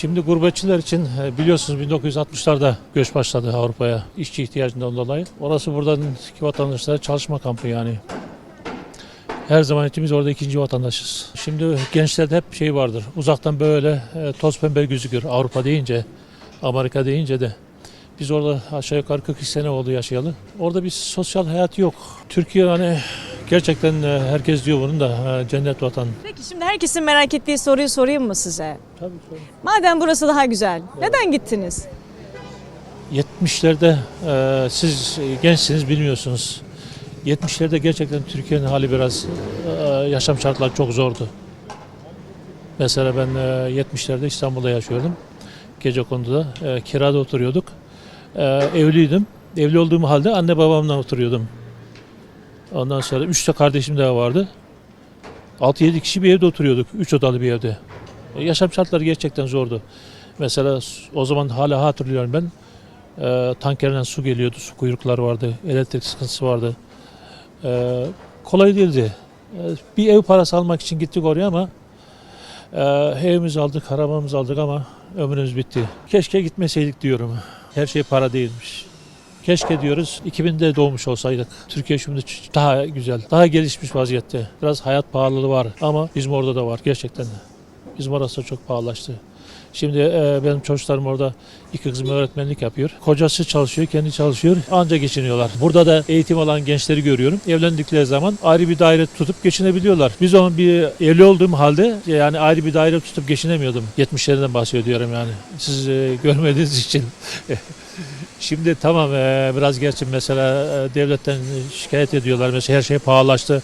Şimdi gurbetçiler için e, biliyorsunuz 1960'larda göç başladı Avrupa'ya işçi ihtiyacından dolayı. Orası buradan vatandaşlara çalışma kampı yani. Her zaman biz orada ikinci vatandaşız. Şimdi gençlerde hep şey vardır. Uzaktan böyle e, toz pembe gözükür Avrupa deyince, Amerika deyince de. Biz orada aşağı yukarı 42 sene oldu yaşayalı. Orada bir sosyal hayat yok. Türkiye hani gerçekten e, herkes diyor bunun da e, cennet vatan. Peki şimdi herkesin merak ettiği soruyu sorayım mı size? Tabii tabii. Madem burası daha güzel, neden gittiniz? 70'lerde e, siz gençsiniz bilmiyorsunuz. 70'lerde gerçekten Türkiye'nin hali biraz e, yaşam şartları çok zordu. Mesela ben e, 70'lerde İstanbul'da yaşıyordum. Gecekondu'da e, kirada oturuyorduk. E, evliydim. Evli olduğum halde anne babamla oturuyordum. Ondan sonra üç de kardeşim daha vardı. 6-7 kişi bir evde oturuyorduk. Üç odalı bir evde. E, yaşam şartları gerçekten zordu. Mesela o zaman hala hatırlıyorum ben. E, tankerden su geliyordu, su kuyrukları vardı, elektrik sıkıntısı vardı. E, kolay değildi. E, bir ev parası almak için gittik oraya ama e, evimizi aldık, arabamızı aldık ama ömrümüz bitti. Keşke gitmeseydik diyorum. Her şey para değilmiş. Keşke diyoruz 2000'de doğmuş olsaydık. Türkiye şimdi daha güzel, daha gelişmiş vaziyette. Biraz hayat pahalılığı var ama bizim orada da var gerçekten. de. Bizim orası da çok pahalaştı. Şimdi e, benim çocuklarım orada iki kızım öğretmenlik yapıyor. Kocası çalışıyor, kendi çalışıyor. Anca geçiniyorlar. Burada da eğitim alan gençleri görüyorum. Evlendikleri zaman ayrı bir daire tutup geçinebiliyorlar. Biz onun bir evli olduğum halde yani ayrı bir daire tutup geçinemiyordum. 70'lerden bahsediyorum yani. Siz e, görmediğiniz için. Şimdi tamam e, biraz gerçi mesela e, devletten şikayet ediyorlar. Mesela her şey pahalaştı.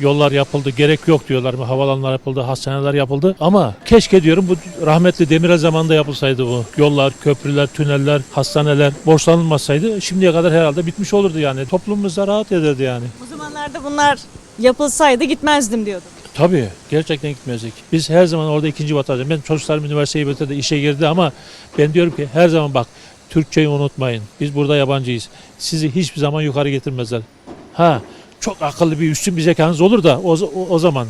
Yollar yapıldı, gerek yok diyorlar. Havalanlar yapıldı, hastaneler yapıldı. Ama keşke diyorum bu rahmetli Demirel zamanında yapılsaydı bu. Yollar, köprüler, tüneller, hastaneler borçlanılmasaydı şimdiye kadar herhalde bitmiş olurdu yani. Toplumumuz da rahat ederdi yani. O zamanlarda bunlar yapılsaydı gitmezdim diyordum. Tabii gerçekten gitmezdik. Biz her zaman orada ikinci vatandaş. Ben çocuklarım üniversiteyi bitirdi, işe girdi ama ben diyorum ki her zaman bak Türkçeyi unutmayın. Biz burada yabancıyız. Sizi hiçbir zaman yukarı getirmezler. Ha çok akıllı bir üstün bir zekanız olur da o, o, o zaman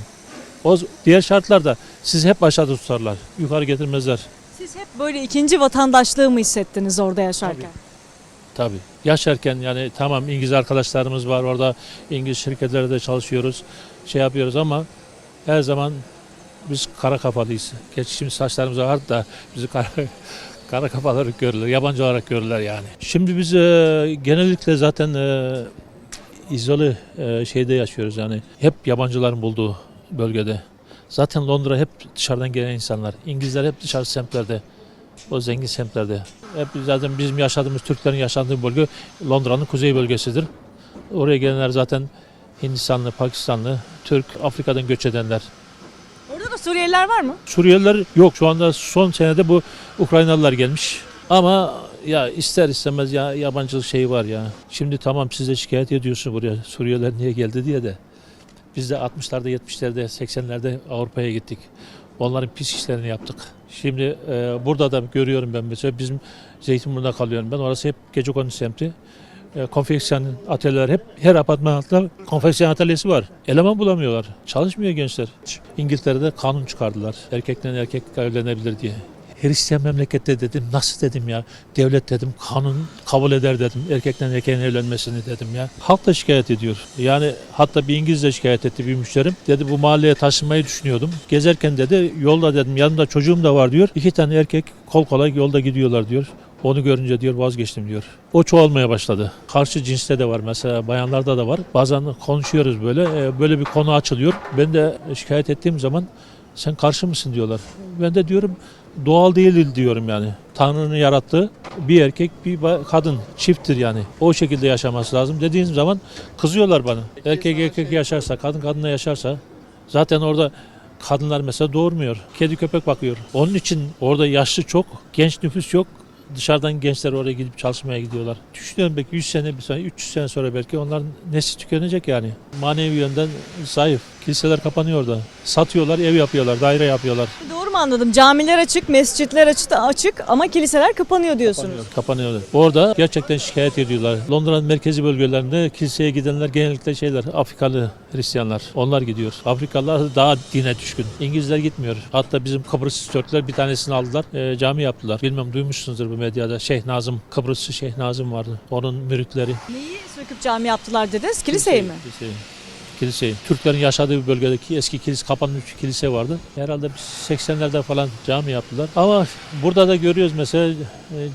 o diğer şartlarda sizi hep aşağıda tutarlar. Yukarı getirmezler. Siz hep böyle ikinci vatandaşlığı mı hissettiniz orada yaşarken? Tabii. Yaşarken yani tamam İngiliz arkadaşlarımız var orada İngiliz şirketlerde çalışıyoruz. Şey yapıyoruz ama her zaman biz kara kafalıyız. Gerçi şimdi saçlarımız var da bizi kara, kara kafaları görürler. Yabancı olarak görürler yani. Şimdi biz e, genellikle zaten e, izole e, şeyde yaşıyoruz yani. Hep yabancıların bulduğu bölgede. Zaten Londra hep dışarıdan gelen insanlar. İngilizler hep dışarı semtlerde. O zengin semtlerde. Hep zaten bizim yaşadığımız Türklerin yaşadığı bölge Londra'nın kuzey bölgesidir. Oraya gelenler zaten Hindistanlı, Pakistanlı, Türk, Afrika'dan göç edenler. Orada da Suriyeliler var mı? Suriyeliler yok şu anda son senede bu Ukraynalılar gelmiş. Ama ya ister istemez ya yabancılık şeyi var ya. Şimdi tamam siz de şikayet ediyorsun buraya Suriyeliler niye geldi diye de. Biz de 60'larda, 70'lerde, 80'lerde Avrupa'ya gittik. Onların pis işlerini yaptık. Şimdi e, burada da görüyorum ben mesela bizim Zeytinburnu'nda kalıyorum ben. Orası hep Gecekondu semti. E, konfeksiyon atölyeler hep her apartmanda konfeksiyon atölyesi var. Eleman bulamıyorlar. Çalışmıyor gençler. İngiltere'de kanun çıkardılar. Erkekten erkek evlenebilir diye. Hristiyan memlekette dedim nasıl dedim ya devlet dedim kanun kabul eder dedim erkekten erkeğin evlenmesini dedim ya. Halk da şikayet ediyor. Yani hatta bir İngiliz de şikayet etti bir müşterim. Dedi bu mahalleye taşınmayı düşünüyordum. Gezerken dedi yolda dedim yanımda çocuğum da var diyor. İki tane erkek kol kola yolda gidiyorlar diyor. Onu görünce diyor vazgeçtim diyor. O çoğalmaya başladı. Karşı cinste de var mesela bayanlarda da var. Bazen konuşuyoruz böyle. e, Böyle bir konu açılıyor. Ben de şikayet ettiğim zaman sen karşı mısın diyorlar. Ben de diyorum doğal değil diyorum yani. Tanrı'nın yarattığı bir erkek bir kadın çifttir yani. O şekilde yaşaması lazım dediğim zaman kızıyorlar bana. Erkek erkek yaşarsa, kadın kadınla yaşarsa zaten orada kadınlar mesela doğurmuyor. Kedi köpek bakıyor. Onun için orada yaşlı çok, genç nüfus yok. Dışarıdan gençler oraya gidip çalışmaya gidiyorlar. Düşünüyorum belki 100 sene, bir sene, 300 sene sonra belki onların nesli tükenecek yani. Manevi yönden zayıf. Kiliseler kapanıyor da. Satıyorlar, ev yapıyorlar, daire yapıyorlar. Doğru mı anladım? Camiler açık, mescitler açık, açık ama kiliseler kapanıyor diyorsunuz. Kapanıyor. Kapanıyor. Orada gerçekten şikayet ediyorlar. Londra'nın merkezi bölgelerinde kiliseye gidenler genellikle şeyler Afrikalı Hristiyanlar. Onlar gidiyor. Afrikalılar daha dine düşkün. İngilizler gitmiyor. Hatta bizim Kıbrıs Türkler bir tanesini aldılar. e, cami yaptılar. Bilmem duymuşsunuzdur bu medyada. Şeyh Nazım, Kıbrıslı Şeyh Nazım vardı. Onun müritleri. Neyi söküp cami yaptılar dediniz? Kiliseyi mi? Kiliseyi. Kiliseyi. Türklerin yaşadığı bir bölgedeki eski kilise, kapanmış bir kilise vardı. Herhalde 80'lerde falan cami yaptılar. Ama burada da görüyoruz mesela e,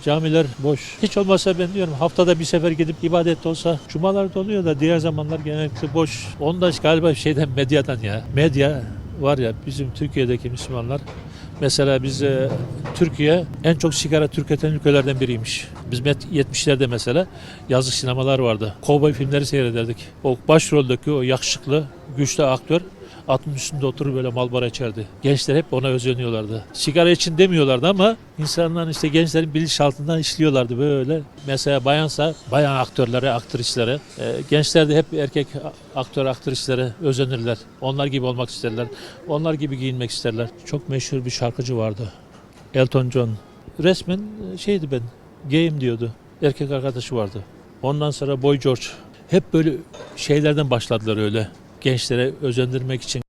camiler boş. Hiç olmazsa ben diyorum haftada bir sefer gidip ibadet olsa cumalar doluyor da diğer zamanlar genellikle boş. Onu da galiba şeyden medyadan ya. Medya var ya bizim Türkiye'deki Müslümanlar Mesela biz e, Türkiye en çok sigara tüketen ülkelerden biriymiş. Biz met- 70'lerde mesela yazlık sinemalar vardı. Kovboy filmleri seyrederdik. O başroldeki o yakışıklı, güçlü aktör atın üstünde oturur böyle malbara içerdi. Gençler hep ona özeniyorlardı. Sigara için demiyorlardı ama insanların işte gençlerin bilinçaltından işliyorlardı böyle. Mesela bayansa bayan aktörlere, aktrislere. E, gençler de hep erkek aktör, aktrislere özenirler. Onlar gibi olmak isterler. Onlar gibi giyinmek isterler. Çok meşhur bir şarkıcı vardı. Elton John. Resmen şeydi ben, gayim diyordu. Erkek arkadaşı vardı. Ondan sonra Boy George. Hep böyle şeylerden başladılar öyle. Gençlere özendirmek için.